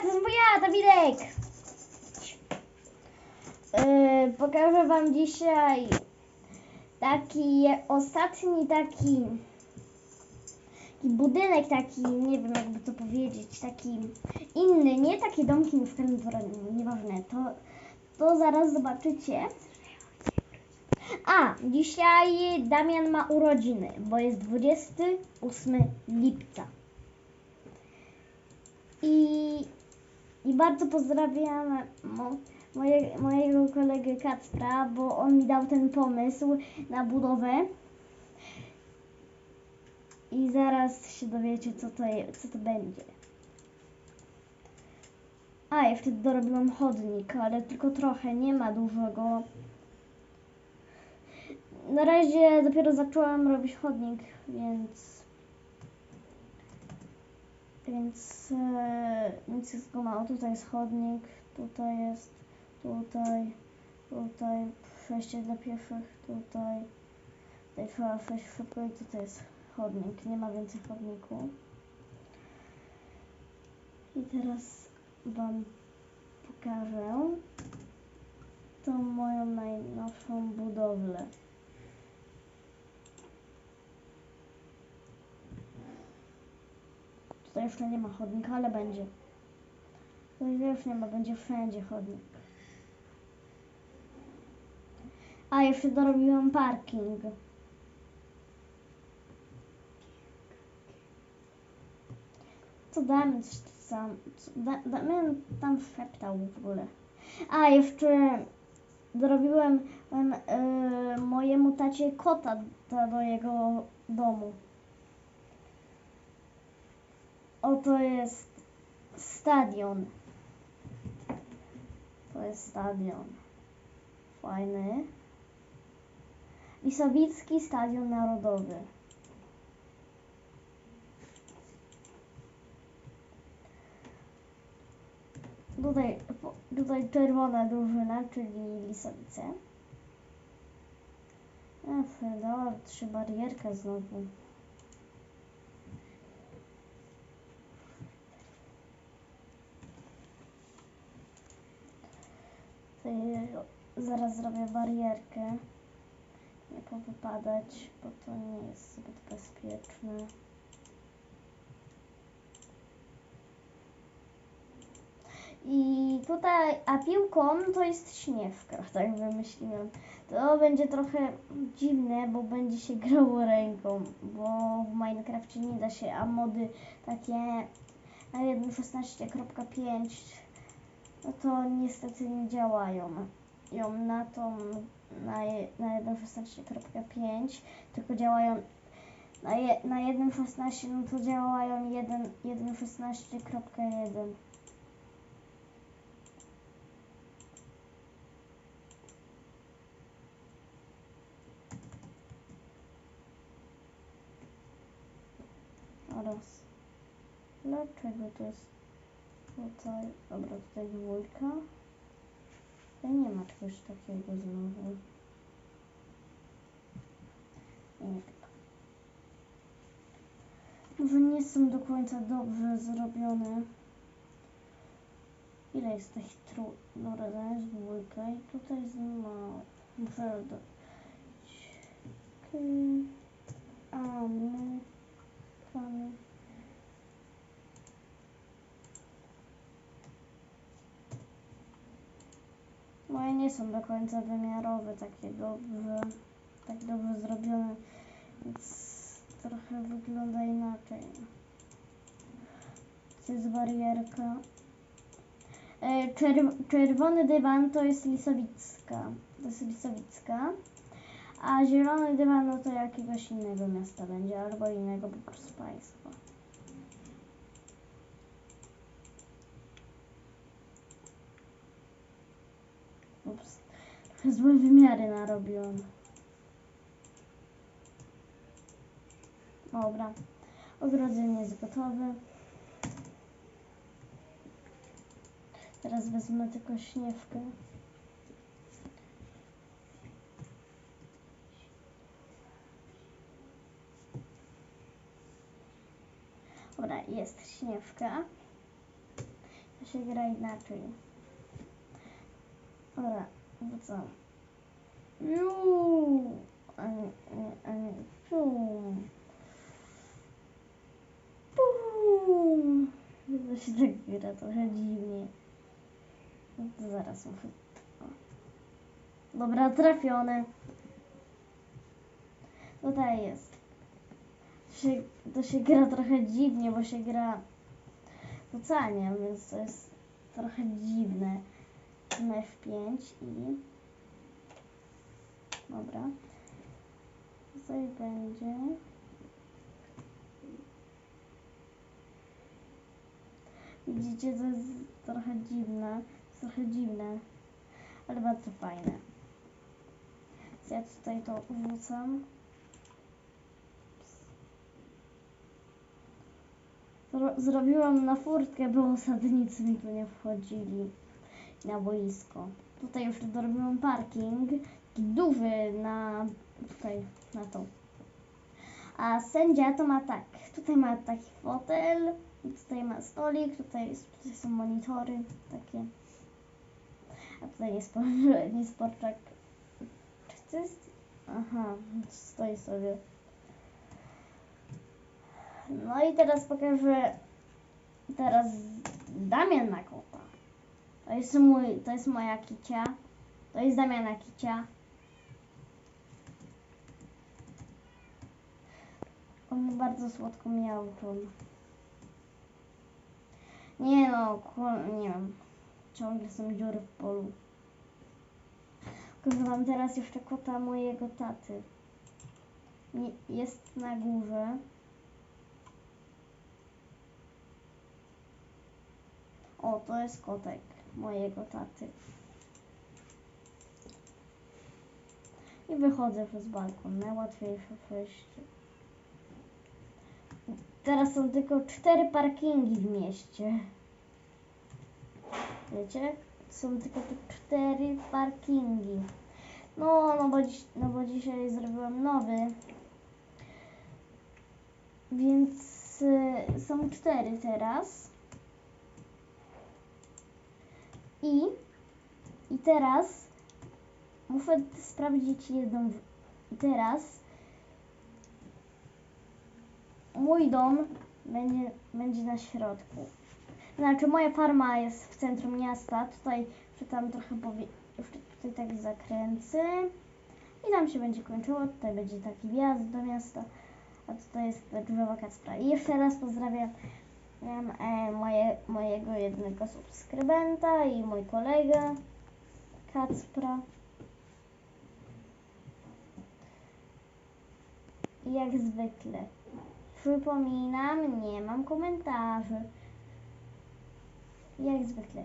to jestem ja, Dawidek! Yy, pokażę wam dzisiaj taki ostatni taki, taki budynek taki, nie wiem jakby to powiedzieć, taki inny, nie takie domki w Kremdworeniu, nieważne, to, to zaraz zobaczycie. A, dzisiaj Damian ma urodziny, bo jest 28 lipca. I, i bardzo pozdrawiam mo, moje, mojego kolegę Kacpra, bo on mi dał ten pomysł na budowę. I zaraz się dowiecie, co to, co to będzie. A, ja wtedy dorobiłam chodnik, ale tylko trochę, nie ma dużo go. Na razie dopiero zaczęłam robić chodnik, więc więc, e, więc jest go mało. Tutaj jest chodnik, tutaj jest, tutaj, tutaj przejście dla pieszych, tutaj, tutaj trzeba przejść szybko i tutaj jest chodnik. Nie ma więcej chodniku. I teraz Wam pokażę tą moją najnowszą budowlę. Tutaj jeszcze nie ma chodnika, ale będzie. Tutaj już nie ma, będzie wszędzie chodnik. A, jeszcze dorobiłam parking. Co Damian coś tam, co da, Damian tam szeptał w ogóle. A, jeszcze dorobiłem em, e, mojemu tacie kota do jego domu. Oto jest stadion. To jest stadion. Fajny. Lisowicki Stadion Narodowy. Tutaj, tutaj czerwona drużyna, czyli Lisowice. A, Fedor, trzy barierka znowu. Tutaj zaraz zrobię barierkę. Nie powypadać, bo to nie jest zbyt bezpieczne. I tutaj, a piłką to jest śnieżka, tak wymyśliłam. To będzie trochę dziwne, bo będzie się grało ręką, bo w Minecrafcie nie da się, a mody takie na 1.16.5 no to niestety nie działają. Ją na tą na, je- na 1.16.5 tylko działają na, je, na 1.16 no to działają 1 1.16.1 oraz dlaczego to jest tutaj dobra tutaj dwójka. Tutaj nie ma czegoś takiego znowu. Nie tak. może nie są do końca dobrze zrobione. Ile jest tych tru... dobra zamiast dwójka? I tutaj znowu muszę dodać. K... A my kamy Moje nie są do końca wymiarowe, takie dobrze, tak dobrze zrobione, więc trochę wygląda inaczej. To jest barierka. E, Czerw czerwony dywan to jest Lisowicka, to jest Lisowicka, a zielony dywan no to jakiegoś innego miasta będzie, albo innego po prostu państwa. Ups. Trochę złe wymiary narobiłam. Dobra. Ogrodzenie jest gotowe. Teraz wezmę tylko śniewkę. Dobra, jest śniewka. się gra inaczej. Dobra, wracam. Juuu, a nie, a nie, pum. To się tak gra trochę dziwnie. No to zaraz muszę... Dobra, trafione. Tutaj jest. To się, to się gra trochę dziwnie, bo się gra rzucaniem, więc to jest trochę dziwne. Na F5 i... Dobra. Tutaj będzie... Widzicie, to jest trochę dziwne. Jest trochę dziwne, ale bardzo fajne. Więc ja tutaj to wrzucam. Zro- Zrobiłam na furtkę, by osadnicy mi tu nie wchodzili na boisko. Tutaj już dorobiłam parking, taki duży na tutaj, na to. A sędzia to ma tak, tutaj ma taki fotel, tutaj ma stolik, tutaj, tutaj są monitory takie. A tutaj jest, por- jest porczak. Czy to jest? Aha, stoi sobie. No i teraz pokażę teraz Damian na kota. To jest mój, to jest moja kicia. To jest Damiana kicia. On bardzo słodko miałczą. Nie no, nie wiem. Ciągle są dziury w polu. Pokażę teraz jeszcze kota mojego taty. Jest na górze. O, to jest kotek mojego taty. I wychodzę przez balkon. Najłatwiejsze przejście. Teraz są tylko cztery parkingi w mieście. Wiecie? Są tylko te cztery parkingi. No, no bo, no bo dzisiaj zrobiłam nowy. Więc y, są cztery teraz. I, I teraz muszę sprawdzić jedną. teraz mój dom będzie, będzie na środku. Znaczy moja farma jest w centrum miasta. Tutaj tam trochę powie, tutaj tak zakręcę. I tam się będzie kończyło. Tutaj będzie taki wjazd do miasta. A tutaj jest drzewo Kacpra. I jeszcze raz pozdrawiam em, e, moje, mojego jednego subskrybenta i mój kolega Kacpra. Jak zwykle przypominam, nie mam komentarzy. Jak zwykle